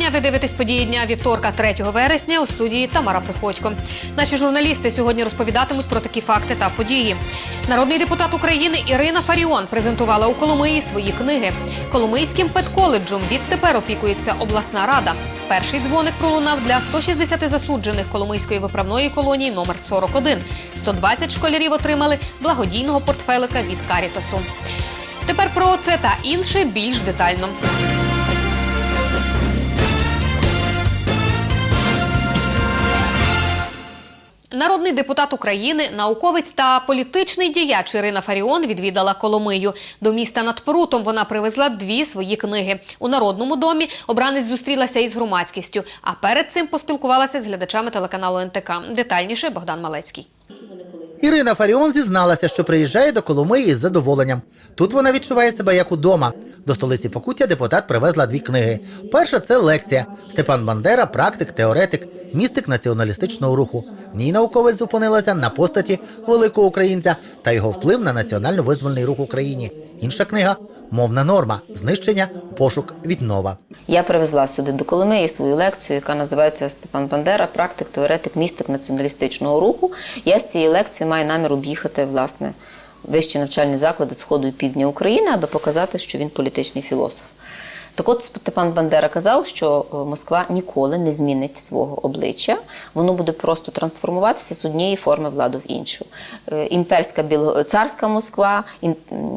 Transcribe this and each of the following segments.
вітання. Ви дивитесь події дня вівторка, 3 вересня у студії Тамара Приходько. Наші журналісти сьогодні розповідатимуть про такі факти та події. Народний депутат України Ірина Фаріон презентувала у Коломиї свої книги. Коломийським педколеджем відтепер опікується обласна рада. Перший дзвоник пролунав для 160 засуджених Коломийської виправної колонії номер 41. 120 школярів отримали благодійного портфелика від Карітасу. Тепер про це та інше більш детально. Народний депутат України, науковець та політичний діяч Ірина Фаріон відвідала Коломию. До міста над Прутом вона привезла дві свої книги. У народному домі обранець зустрілася із громадськістю, а перед цим поспілкувалася з глядачами телеканалу НТК. Детальніше Богдан Малецький. Ірина Фаріон зізналася, що приїжджає до Коломиї з задоволенням. Тут вона відчуває себе як удома. До столиці Покуття депутат привезла дві книги. Перша це лекція Степан Бандера, практик, теоретик, містик націоналістичного руху. В ній науковець зупинилася на постаті великого українця та його вплив на національно-визвольний рух в Україні. Інша книга мовна норма, знищення, пошук, віднова. Я привезла сюди до Коломиї свою лекцію, яка називається Степан Бандера, практик, теоретик, містик націоналістичного руху. Я з цією лекцією маю намір об'їхати власне вищі навчальні заклади Сходу і Півдня України, аби показати, що він політичний філософ. Так от Степан Бандера казав, що е, Москва ніколи не змінить свого обличчя, воно буде просто трансформуватися з однієї форми влади в іншу. Е, Імперська царська Москва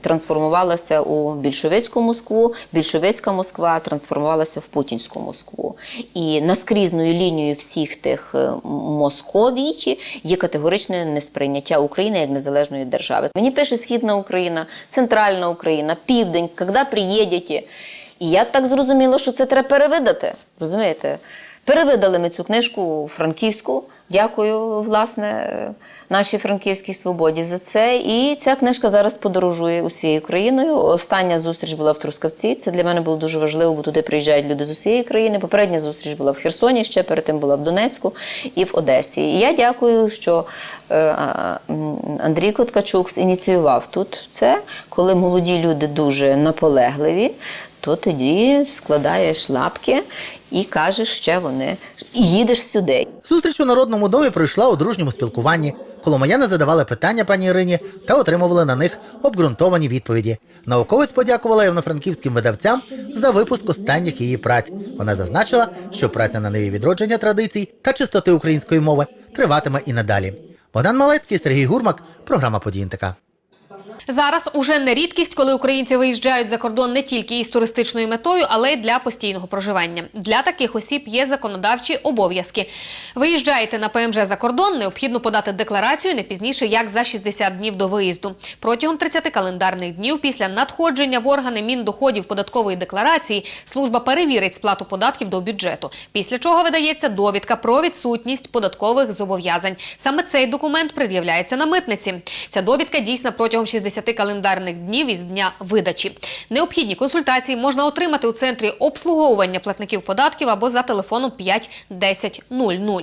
трансформувалася у більшовицьку Москву, більшовицька Москва трансформувалася в путінську Москву. І наскрізною лінією всіх тих е, Московій є категоричне несприйняття України як незалежної держави. Мені пише Східна Україна, Центральна Україна, Південь, коли приїдете. І я так зрозуміла, що це треба перевидати. Розумієте? Перевидали ми цю книжку Франківську. Дякую, власне, нашій Франківській свободі за це. І ця книжка зараз подорожує усією країною. Остання зустріч була в Трускавці. Це для мене було дуже важливо, бо туди приїжджають люди з усієї країни. Попередня зустріч була в Херсоні, ще перед тим була в Донецьку і в Одесі. І я дякую, що е, Андрій Коткачук ініціював тут це, коли молоді люди дуже наполегливі то тоді складаєш лапки і кажеш, ще вони і їдеш сюди. Зустріч у народному домі пройшла у дружньому спілкуванні. Коломияни задавали питання пані Ірині та отримували на них обґрунтовані відповіді. Науковець подякувала івано-франківським видавцям за випуск останніх її праць. Вона зазначила, що праця на ниві відродження традицій та чистоти української мови триватиме і надалі. Богдан Малецький, Сергій Гурмак, програма «Події НТК». Зараз уже не рідкість, коли українці виїжджають за кордон не тільки із туристичною метою, але й для постійного проживання. Для таких осіб є законодавчі обов'язки. Виїжджаєте на ПМЖ за кордон, необхідно подати декларацію не пізніше як за 60 днів до виїзду. Протягом 30 календарних днів після надходження в органи міндоходів податкової декларації служба перевірить сплату податків до бюджету. Після чого видається довідка про відсутність податкових зобов'язань. Саме цей документ пред'являється на митниці. Ця довідка дійсна протягом 60 календарних днів із дня видачі. Необхідні консультації можна отримати у центрі обслуговування платників податків або за телефоном 5 10 00.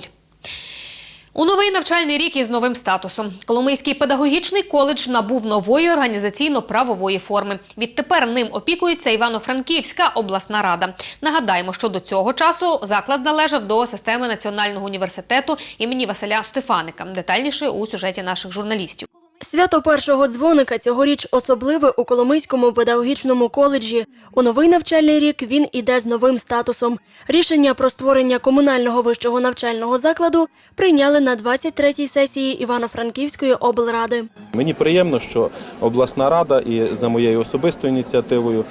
У новий навчальний рік із новим статусом Коломийський педагогічний коледж набув нової організаційно-правової форми. Відтепер ним опікується Івано-Франківська обласна рада. Нагадаємо, що до цього часу заклад належав до системи Національного університету імені Василя Стефаника. Детальніше у сюжеті наших журналістів. Свято першого дзвоника цьогоріч особливе у Коломийському педагогічному коледжі. У новий навчальний рік він іде з новим статусом. Рішення про створення комунального вищого навчального закладу прийняли на 23-й сесії Івано-Франківської облради. Мені приємно, що обласна рада і за моєю особистою ініціативою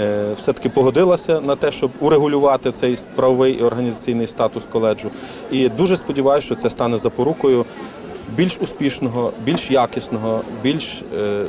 е, все-таки погодилася на те, щоб урегулювати цей правовий і організаційний статус коледжу. І дуже сподіваюся, що це стане запорукою більш успішного, більш якісного, більш е,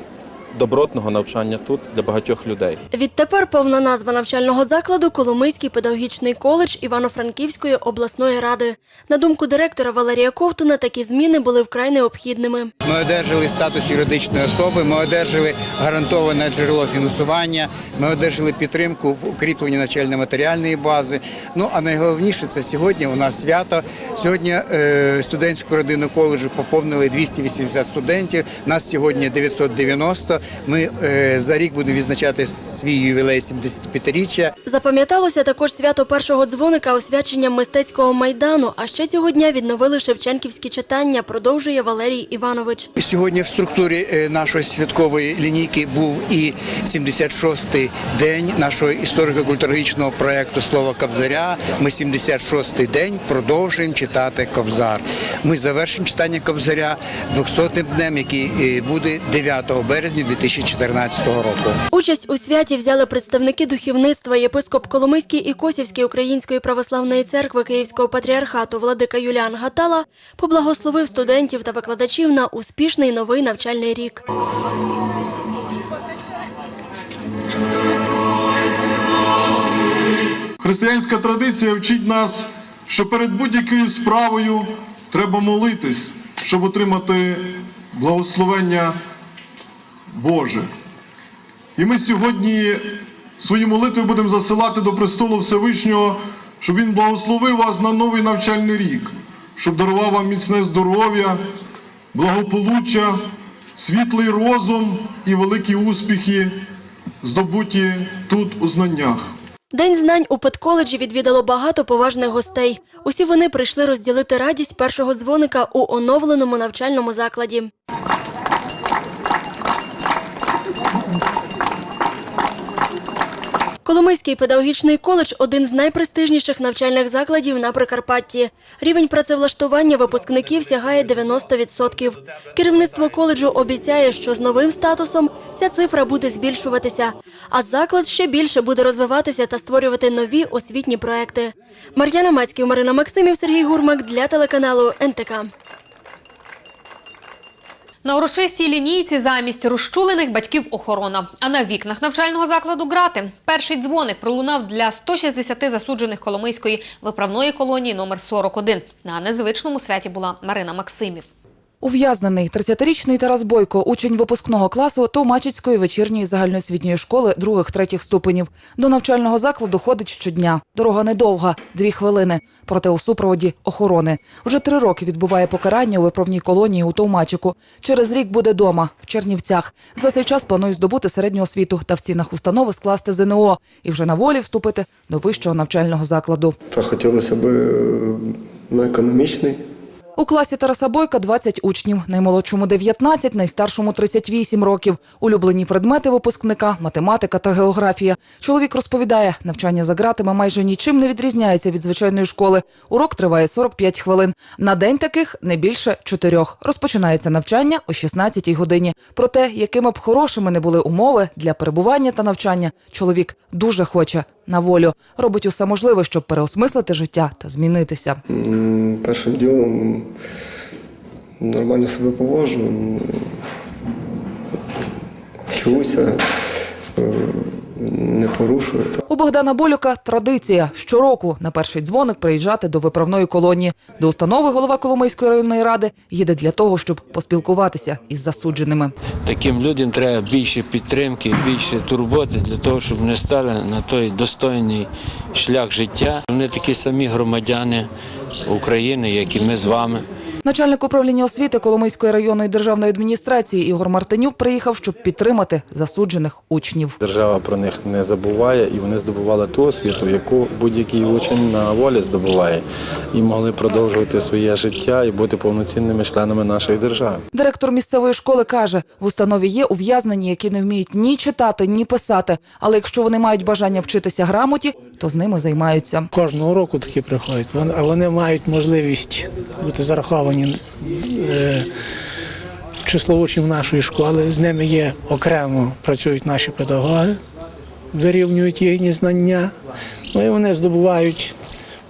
добротного навчання тут для багатьох людей. Відтепер повна назва навчального закладу Коломийський педагогічний коледж Івано-Франківської обласної ради. На думку директора Валерія Ковтуна, такі зміни були вкрай необхідними. Ми одержали статус юридичної особи, ми одержали гарантоване джерело фінансування, ми одержали підтримку в укріпленні навчально-матеріальної бази. Ну а найголовніше це сьогодні у нас свято. Сьогодні е, студентську родину коледжу поповнили 280 студентів. Нас сьогодні 990. Ми е, за рік будемо відзначати свій ювілей 75-річчя. Запам'яталося також свято першого дзвоника освяченням мистецького майдану. А ще цього дня відновили шевченківські читання. Продовжує Валерій Іванович. Сьогодні в структурі е, нашої святкової лінійки був і 76-й день нашого історико-культурологічного проєкту Слово Кобзаря. Ми 76-й день продовжуємо читати Кобзар. Ми завершимо читання Кобзаря 200-м днем, який е, буде 9 березня 2014 року. Участь у святі взяли представники духовництва, єпископ Коломийський і Косівський Української православної церкви Київського патріархату владика Юліан Гатала поблагословив студентів та викладачів на успішний новий навчальний рік. Християнська традиція вчить нас, що перед будь-якою справою треба молитись, щоб отримати благословення Боже. І ми сьогодні свої молитви будемо засилати до престолу Всевишнього, щоб Він благословив вас на новий навчальний рік, щоб дарував вам міцне здоров'я, благополуччя, світлий розум і великі успіхи, здобуті тут у знаннях. День знань у педколеджі відвідало багато поважних гостей. Усі вони прийшли розділити радість першого дзвоника у оновленому навчальному закладі. Коломийський педагогічний коледж один з найпрестижніших навчальних закладів на Прикарпатті. Рівень працевлаштування випускників сягає 90%. Керівництво коледжу обіцяє, що з новим статусом ця цифра буде збільшуватися, а заклад ще більше буде розвиватися та створювати нові освітні проекти. Мар'яна Мацьків, Марина Максимів, Сергій Гурмак для телеканалу НТК. На урочистій лінійці замість розчулених батьків охорона, а на вікнах навчального закладу грати. Перший дзвоник пролунав для 160 засуджених Коломийської виправної колонії номер 41. На незвичному святі була Марина Максимів. Ув'язнений 30-річний Тарас Бойко, учень випускного класу Товмачицької вечірньої загальноосвітньої школи других-третіх ступенів. До навчального закладу ходить щодня. Дорога недовга, дві хвилини. Проте у супроводі охорони. Вже три роки відбуває покарання у виправній колонії у Товмачику. Через рік буде дома в Чернівцях. За цей час планує здобути середню освіту та в стінах установи скласти ЗНО і вже на волі вступити до вищого навчального закладу. Та хотілося б е, на економічний. У класі Тараса Бойка 20 учнів, наймолодшому 19, найстаршому 38 років. Улюблені предмети випускника – математика та географія. Чоловік розповідає, навчання за ґратами майже нічим не відрізняється від звичайної школи. Урок триває 45 хвилин. На день таких не більше чотирьох. Розпочинається навчання о 16 годині. Про те, якими б хорошими не були умови для перебування та навчання, чоловік дуже хоче на волю. Робить усе можливе, щоб переосмислити життя та змінитися. Першим ділом нормально себе поводжу, вчуся, не порушую. У Богдана Болюка традиція щороку на перший дзвоник приїжджати до виправної колонії. До установи голова Коломийської районної ради їде для того, щоб поспілкуватися із засудженими. Таким людям треба більше підтримки, більше турботи для того, щоб вони стали на той достойний шлях життя. Вони такі самі громадяни України, як і ми з вами. Начальник управління освіти Коломийської районної державної адміністрації Ігор Мартинюк приїхав, щоб підтримати засуджених учнів. Держава про них не забуває, і вони здобували ту освіту, яку будь-який учень на волі здобуває, і могли продовжувати своє життя і бути повноцінними членами нашої держави. Директор місцевої школи каже, в установі є ув'язнені, які не вміють ні читати, ні писати. Але якщо вони мають бажання вчитися грамоті, то з ними займаються. Кожного року такі приходять, Вон- а вони мають можливість бути зараховані е, число учнів нашої школи. З ними є окремо працюють наші педагоги, вирівнюють їхні знання, ну і вони здобувають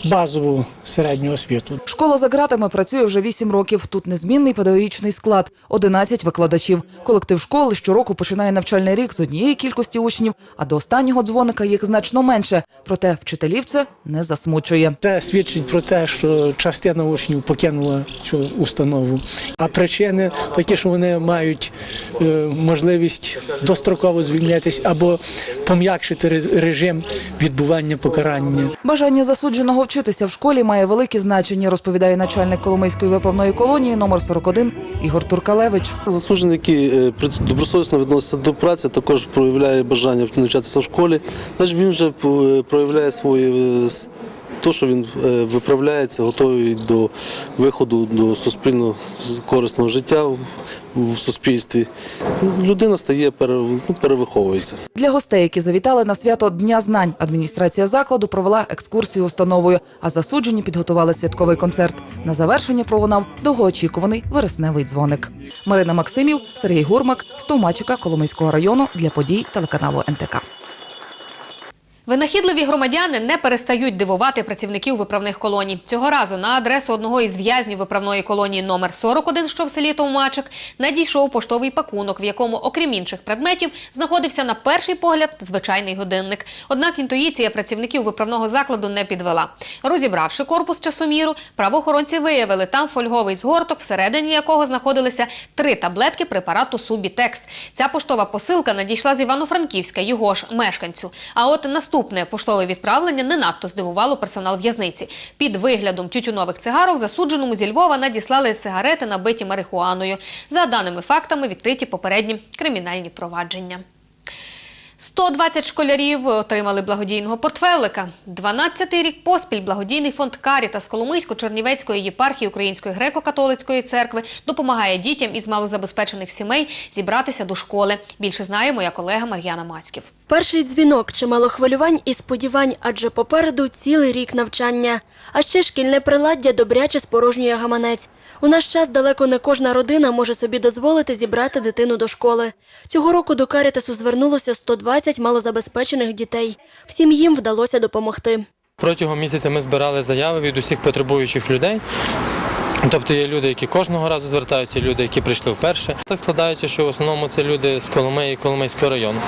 базову середню освіту. Школа за ґратами працює вже 8 років. Тут незмінний педагогічний склад, 11 викладачів. Колектив школи щороку починає навчальний рік з однієї кількості учнів, а до останнього дзвоника їх значно менше. Проте вчителів це не засмучує. Це свідчить про те, що частина учнів покинула цю установу. А причини такі, що вони мають е, можливість достроково звільнятися або пом'якшити режим відбування покарання. Бажання засудженого вчитися в школі має велике значення, розповідає начальник Коломийської виправної колонії номер 41 Ігор Туркалевич. Заслужений, який е, добросовісно відноситься до праці, також проявляє бажання навчатися в школі. Значить, він вже е, проявляє своє е, то, що він виправляється, готовий до виходу до суспільно корисного життя в, суспільстві. Людина стає ну, перевиховується. Для гостей, які завітали на свято Дня знань, адміністрація закладу провела екскурсію установою, а засуджені підготували святковий концерт. На завершення пролунав довгоочікуваний вересневий дзвоник. Марина Максимів, Сергій Гурмак, Стовмачика Коломийського району для подій телеканалу НТК. Винахідливі громадяни не перестають дивувати працівників виправних колоній. Цього разу на адресу одного із в'язнів виправної колонії номер 41, що в селі Товмачик, надійшов поштовий пакунок, в якому, окрім інших предметів, знаходився на перший погляд звичайний годинник. Однак інтуїція працівників виправного закладу не підвела. Розібравши корпус часоміру, правоохоронці виявили там фольговий згорток, всередині якого знаходилися три таблетки препарату Субітекс. Ця поштова посилка надійшла з Івано-Франківська, його ж мешканцю. А от наступне поштове відправлення не надто здивувало персонал в'язниці. Під виглядом тютюнових цигарок засудженому зі Львова надіслали сигарети, набиті марихуаною. За даними фактами, відкриті попередні кримінальні провадження. 120 школярів отримали благодійного портфелика. 12-й рік поспіль благодійний фонд Карітас Коломийсько-Чернівецької єпархії Української греко-католицької церкви допомагає дітям із малозабезпечених сімей зібратися до школи. Більше знає моя колега Мар'яна Мацьків. Перший дзвінок, чимало хвилювань і сподівань, адже попереду цілий рік навчання. А ще шкільне приладдя добряче спорожнює гаманець. У наш час далеко не кожна родина може собі дозволити зібрати дитину до школи. Цього року до Карітасу звернулося 120 малозабезпечених дітей. Всім їм вдалося допомогти. Протягом місяця ми збирали заяви від усіх потребуючих людей. Тобто є люди, які кожного разу звертаються, люди, які прийшли вперше. Так складається, що в основному це люди з Коломиї і Коломийського району.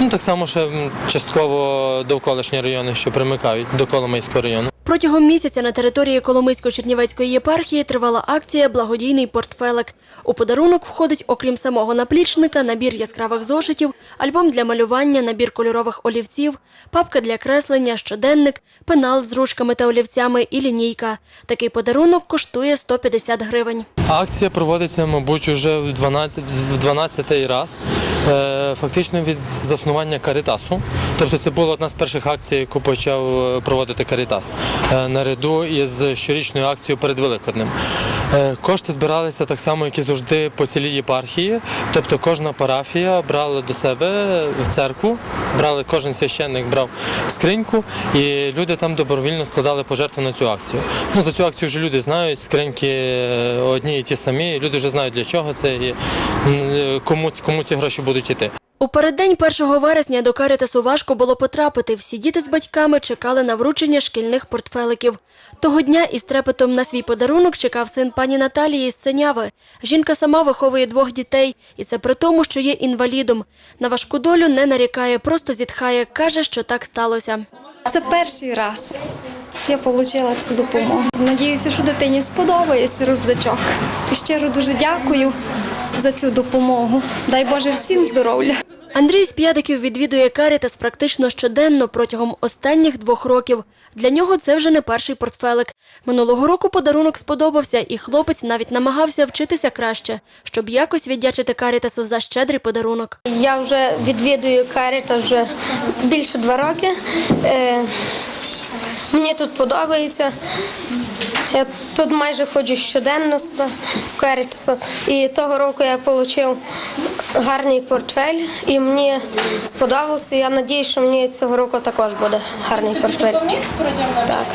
Ну так само що частково довколишні райони, що примикають до Коломийського району. Протягом місяця на території Коломийсько-Чернівецької єпархії тривала акція Благодійний портфелик. У подарунок входить, окрім самого наплічника, набір яскравих зошитів, альбом для малювання, набір кольорових олівців, папка для креслення, щоденник, пенал з ручками та олівцями і лінійка. Такий подарунок коштує 150 гривень. Акція проводиться, мабуть, уже в 12, в 12-й раз. Е, Фактично від заснування Карітасу. Тобто це була одна з перших акцій, яку почав е, проводити Карітас наряду із щорічною акцією перед Великоднем. Е, Кошти збиралися так само, як і завжди по цілій єпархії. Тобто кожна парафія брала до себе в церкву, брали кожен священник брав скриньку, і люди там добровільно складали пожертви на цю акцію. Ну за цю акцію вже люди знають, скриньки е, одні і ті самі. Люди вже знають для чого це і е, кому, кому ці гроші будуть іти. У переддень 1 вересня до Карітасу важко було потрапити. Всі діти з батьками чекали на вручення шкільних портфеликів. Того дня із трепетом на свій подарунок чекав син пані Наталії з Синяви. Жінка сама виховує двох дітей, і це при тому, що є інвалідом. На важку долю не нарікає, просто зітхає, каже, що так сталося. Це перший раз я отримала цю допомогу. Надіюся, що дитині сподобається рюкзачок. І щиро дуже дякую за цю допомогу. Дай Боже всім здоров'я. Андрій з П'ядиків відвідує Карітас практично щоденно протягом останніх двох років. Для нього це вже не перший портфелик. Минулого року подарунок сподобався, і хлопець навіть намагався вчитися краще, щоб якось віддячити Карітасу за щедрий подарунок. Я вже відвідую Карітас вже більше два роки. Мені тут подобається. Я тут майже ходжу щоденно себе в. І того року я отримав гарний портфель і мені сподобався. Я сподіваюся, що мені цього року також буде гарний портфель. Так.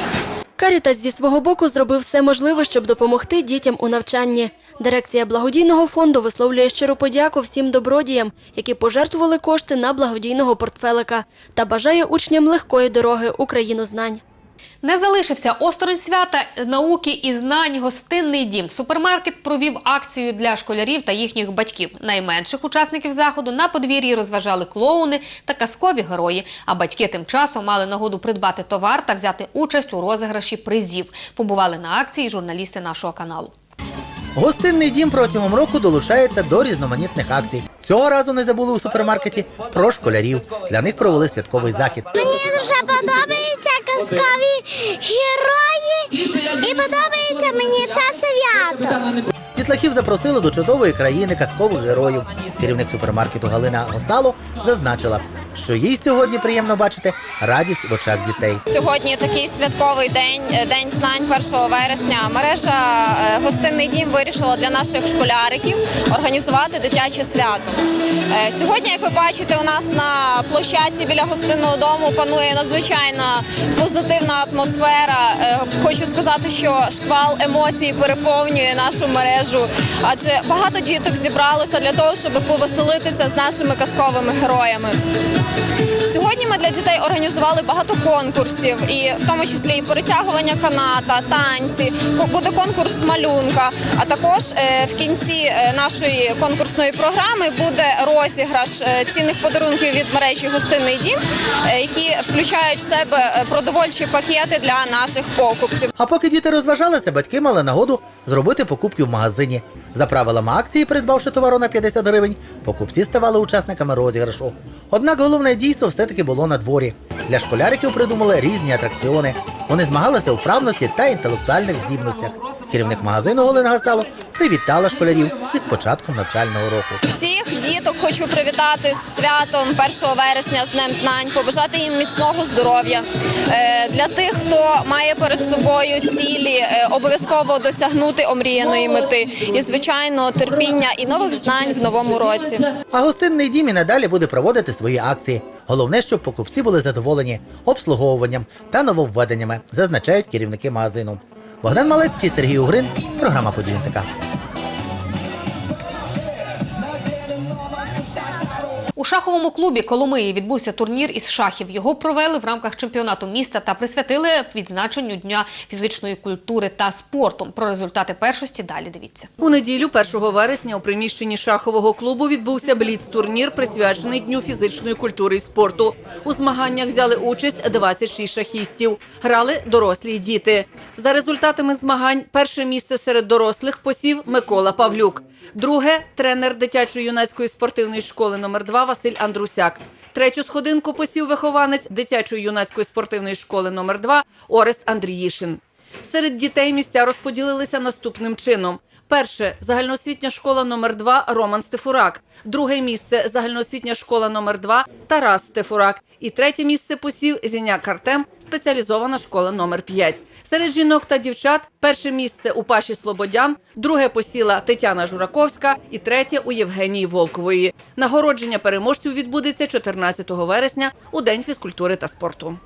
Карітас зі свого боку зробив все можливе, щоб допомогти дітям у навчанні. Дирекція благодійного фонду висловлює щиру подяку всім добродіям, які пожертвували кошти на благодійного портфелика, та бажає учням легкої дороги Україну знань. Не залишився осторонь свята науки і знань гостинний дім. Супермаркет провів акцію для школярів та їхніх батьків. Найменших учасників заходу на подвір'ї розважали клоуни та казкові герої. А батьки тим часом мали нагоду придбати товар та взяти участь у розіграші призів. Побували на акції журналісти нашого каналу. Гостинний дім протягом року долучається до різноманітних акцій. Цього разу не забули у супермаркеті про школярів. Для них провели святковий захід. Мені дуже подобаються казкові герої і подобається мені це свято. Дітлахів запросили до чудової країни казкових героїв. Керівник супермаркету Галина Госало зазначила, що їй сьогодні приємно бачити радість в очах дітей. Сьогодні такий святковий день, е, день знань 1 вересня. Мережа е, гостинний дім вирішила для наших школяриків організувати дитяче свято. Е, Сьогодні, як ви бачите, у нас на площадці біля гостинного дому панує надзвичайно позитивна атмосфера. Хочу сказати, що шквал емоцій переповнює нашу мережу, адже багато діток зібралося для того, щоб повеселитися з нашими казковими героями. Сьогодні ми для дітей організували багато конкурсів, і в тому числі і перетягування каната, танці. Буде конкурс малюнка. А також е, в кінці е, нашої конкурсної програми буде розіграш е, цінних подарунків від мережі Гостинний дім, які включають в себе продовольчі пакети для наших покупців. А поки діти розважалися, батьки мали нагоду зробити покупки в магазині. За правилами акції, придбавши товару на 50 гривень, покупці ставали учасниками розіграшу. Однак головне дійство все-таки було на дворі. Для школяриків придумали різні атракціони. Вони змагалися у вправності та інтелектуальних здібностях. Керівник магазину Галина Гасало привітала школярів із початком навчального року. Всіх діток хочу привітати з святом 1 вересня з Днем Знань, побажати їм міцного здоров'я. Е, Для тих, хто має перед собою цілі, е, обов'язково досягнути омріяної мети і, звичайно, терпіння і нових знань в новому році. А гостинний дім і надалі буде проводити свої акції. Головне, щоб покупці були задоволені обслуговуванням та нововведеннями, зазначають керівники магазину. Богдан Малецький, Сергій Угрин, програма «Події У шаховому клубі Коломиї відбувся турнір із шахів. Його провели в рамках чемпіонату міста та присвятили відзначенню Дня фізичної культури та спорту. Про результати першості далі дивіться. У неділю 1 вересня у приміщенні шахового клубу відбувся бліц-турнір, присвячений Дню фізичної культури і спорту. У змаганнях взяли участь 26 шахістів. Грали дорослі й діти. За результатами змагань перше місце серед дорослих посів Микола Павлюк. Друге тренер дитячої юнацької спортивної школи номер 2 Василь Андрусяк. Третю сходинку посів вихованець дитячої юнацької спортивної школи номер 2 Орест Андріїшин. Серед дітей місця розподілилися наступним чином. Перше загальноосвітня школа номер 2 Роман Стефурак. Друге місце загальноосвітня школа номер 2 Тарас Стефурак. І третє місце посів Зіняк Артем, спеціалізована школа номер 5. Серед жінок та дівчат перше місце у Паші Слободян, друге посіла Тетяна Жураковська і третє у Євгенії Волкової. Нагородження переможців відбудеться 14 вересня у День фізкультури та спорту.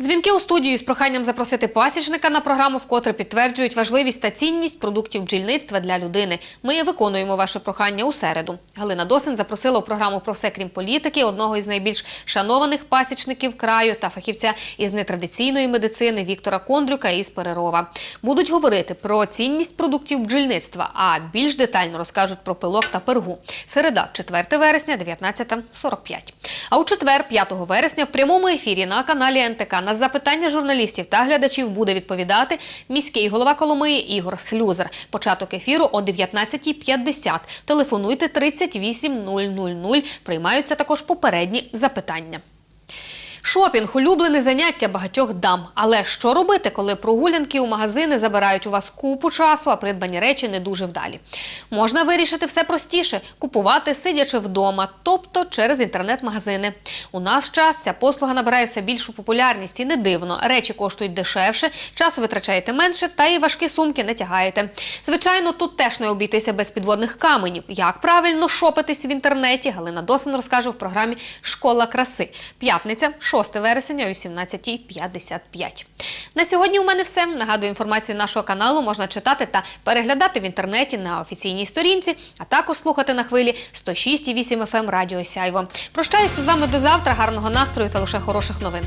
Дзвінки у студію з проханням запросити пасічника на програму вкотре підтверджують важливість та цінність продуктів бджільництва для людини. Ми виконуємо ваше прохання у середу. Галина Досин запросила у програму про все крім політики одного із найбільш шанованих пасічників краю та фахівця із нетрадиційної медицини Віктора Кондрюка із Перерова. Будуть говорити про цінність продуктів бджільництва, а більш детально розкажуть про пилок та пергу. Середа, 4 вересня, 19.45. А у четвер, 5 вересня, в прямому ефірі на каналі НТК на запитання журналістів та глядачів буде відповідати міський голова Коломиї Ігор Слюзер. Початок ефіру о 19.50. Телефонуйте 38 000. Приймаються також попередні запитання. Шопінг улюблене заняття багатьох дам. Але що робити, коли прогулянки у магазини забирають у вас купу часу, а придбані речі не дуже вдалі? Можна вирішити все простіше купувати сидячи вдома, тобто через інтернет-магазини. У наш час ця послуга набирає все більшу популярність і не дивно. Речі коштують дешевше, часу витрачаєте менше, та і важкі сумки не тягаєте. Звичайно, тут теж не обійтися без підводних каменів. Як правильно шопитись в інтернеті, Галина Досин розкаже в програмі Школа краси. П'ятниця, 6 вересня о 18.55. На сьогодні у мене все. Нагадую, інформацію нашого каналу можна читати та переглядати в інтернеті на офіційній сторінці, а також слухати на хвилі 106,8 FM ем Радіо Сяйво. Прощаюся з вами до завтра. Гарного настрою та лише хороших новин.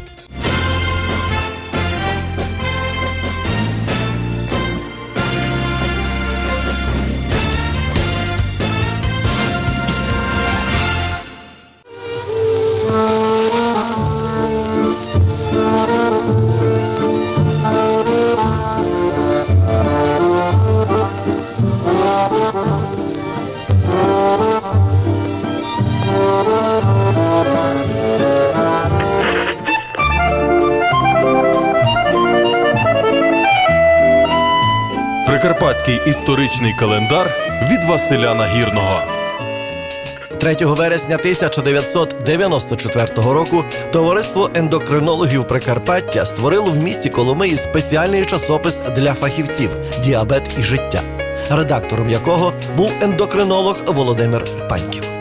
Прикарпатський історичний календар від Василя Нагірного. 3 вересня 1994 року товариство ендокринологів Прикарпаття створило в місті Коломиї спеціальний часопис для фахівців Діабет і життя, редактором якого був ендокринолог Володимир Паньків.